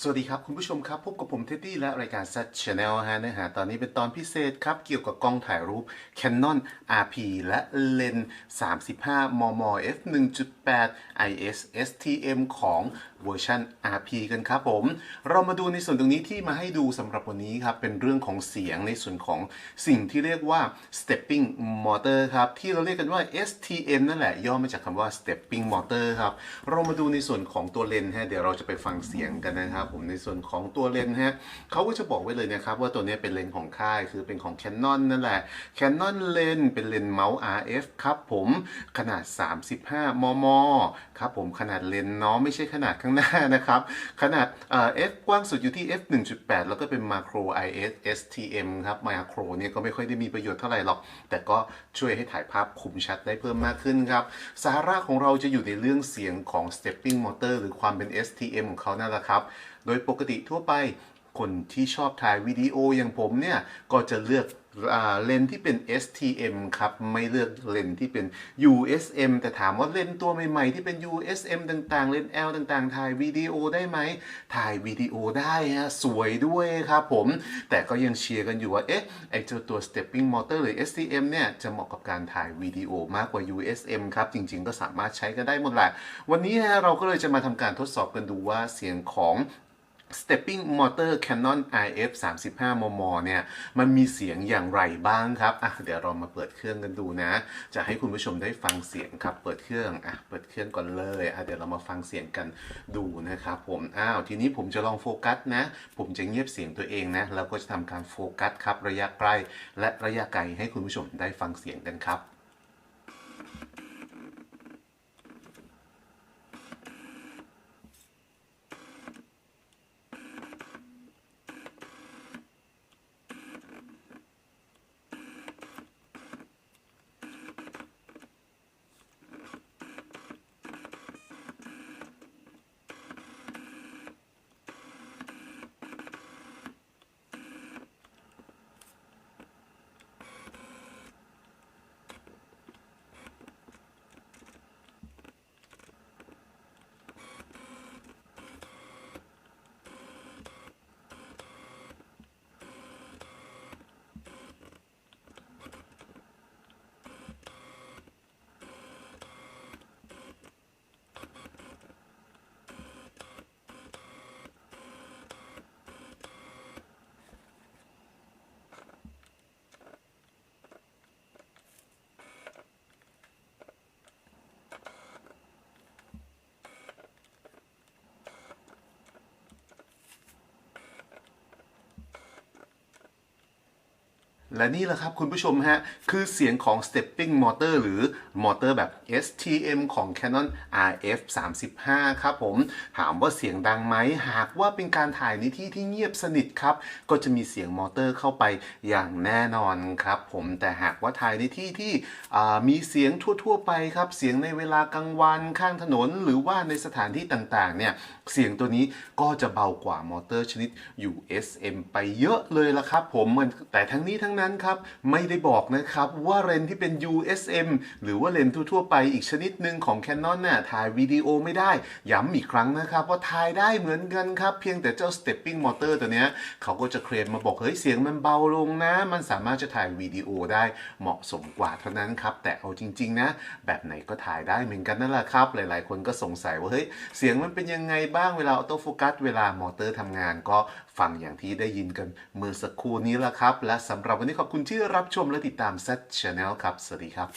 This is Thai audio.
สวัสดีครับ คุณผู้ชมครับ พบกับผมเท็ดดี้และรายการ Set Channel ฮะเนื้อหาตอนนี้เป็นตอนพิเศษครับ เกี่ยวกับกล้องถ่ายรูป Canon RP และเลนส์ 35 มม f 1.8 IS STM ของเวอร์ชัน RP กันครับผม เรามาดูในส่วนตรงนี้ที่มาให้ดูสำหรับวันนี้ครับ เป็นเรื่องของเสียงในส่วนของสิ่งที่เรียกว่า stepping motor ครับ ที่เราเรียกกันว่า STM นั่นแหละย่อมาจากคำว่า stepping motor ครับ เรามาดูในส่วนของตัวเลนส์ฮะเดี๋ยวเราจะไปฟังเสียงกันนะครับผมในส่วนของตัวเลนส์ฮะเขาก็จะบอกไว้เลยนะครับว่าตัวนี้เป็นเลนส์ของค่ายคือเป็นของ Canon นั่นแหละ Canon เลนส์เป็นเลนส์เมาส์ RF ครับผมขนาด 35 มม ครับผมขนาดเลนส์เนาะไม่ใช่ขนาดข้างหน้านะครับ ขนาดเอ่อ f กว้างสุดอยู่ที่ f 1.8 แล้วก็เป็นมาโคร IS STM ครับมาโครเนี่ยก็ไม่ค่อยได้มีประโยชน์เท่าไหร่หรอก แต่ก็ช่วยให้ถ่ายภาพคมชัดได้เพิ่มมากขึ้นครับ สาระของเราจะอยู่ในเรื่องเสียงของ stepping motor หรือความเป็น STM ของเขานั่นแหละครับ โดยปกติทั่วไปคนที่ชอบถ่ายวิดีโออย่างผมเนี่ย ก็จะเลือกเลนที่เป็น STM ครับ ไม่เลือกเลนที่เป็น USM แต่ถามว่าเลนตัวใหม่ๆ ที่เป็น USM ต่างๆ เลน L ต่างๆ ถ่ายวิดีโอได้ไหม ถ่ายวิดีโอได้ฮะ สวยด้วยครับผม แต่ก็ยังเชียร์กันอยู่ว่า เอ๊ะ ไอเจ้าตัว stepping motor หรือ STM เนี่ย จะเหมาะกับการถ่ายวิดีโอมากกว่า USM ครับ จริงๆ ก็สามารถใช้กันได้หมดแหละ วันนี้ฮะเราก็เลยจะมาทำการทดสอบกันดูว่าเสียงของ Stepping Motor Canon IF 35 มม เนี่ย มันมีเสียงอย่างไรบ้างครับ อะ เดี๋ยวเรามาเปิดเครื่องกันดูนะ จะให้คุณผู้ชมได้ฟังเสียงครับ เปิดเครื่อง อะ เปิดเครื่องก่อนเลย อะ เดี๋ยวเรามาฟังเสียงกันดูนะครับผม อ้าว ทีนี้ผมจะลองโฟกัสนะ ผมจะเงียบเสียงตัวเองนะ แล้วก็จะทำการโฟกัสครับ ระยะใกล้และระยะไกลให้คุณผู้ชมได้ฟังเสียงกันครับ และนี่แหละครับคุณผู้ชมฮะ คือเสียงของ stepping motor หรือมอเตอร์แบบ STM ของ Canon RF 35ครับผม ถามว่าเสียงดังไหม หากว่าเป็นการถ่ายในที่ที่เงียบสนิทครับ ก็จะมีเสียงมอเตอร์เข้าไปอย่างแน่นอนครับผม แต่หากว่าถ่ายในที่ที่มีเสียงทั่ว ๆ ไปครับ เสียงในเวลากลางวันข้างถนน หรือว่าในสถานที่ต่างๆ เนี่ย เสียงตัวนี้ก็จะเบากว่ามอเตอร์ชนิด USM ไปเยอะเลยละครับผม แต่ทั้งนี้ทั้งนั้นครับ ไม่ได้บอกนะครับว่าเลนที่เป็น USM หรือว่าเลนทั่วๆไปอีกชนิดหนึ่งของ Canon น่ะถ่ายวิดีโอไม่ได้ ย้ำอีกครั้งนะครับว่าถ่ายได้เหมือนกันครับ เพียงแต่เจ้า stepping motor ตัวเนี้ยเขาก็จะเคลมมาบอกเฮ้ยเสียงมันเบาลงนะ มันสามารถจะถ่ายวิดีโอได้เหมาะสมกว่าเท่านั้นครับแต่เอาจริง ๆ นะ แบบไหนก็ถ่ายได้เหมือนกันนั่นแหละครับ หลายๆ คนก็สงสัยว่าเฮ้ยเสียงมันเป็นยังไงบ้างเวลาออโต้โฟกัสเวลามอเตอร์ทำงานก็ฟังอย่างที่ได้ยินกันเมื่อสักครู่นี้ละครับ และสำหรับวันนี้นี้ขอบคุณที่รับชมและติดตาม Z Channel ครับ สวัสดีครับ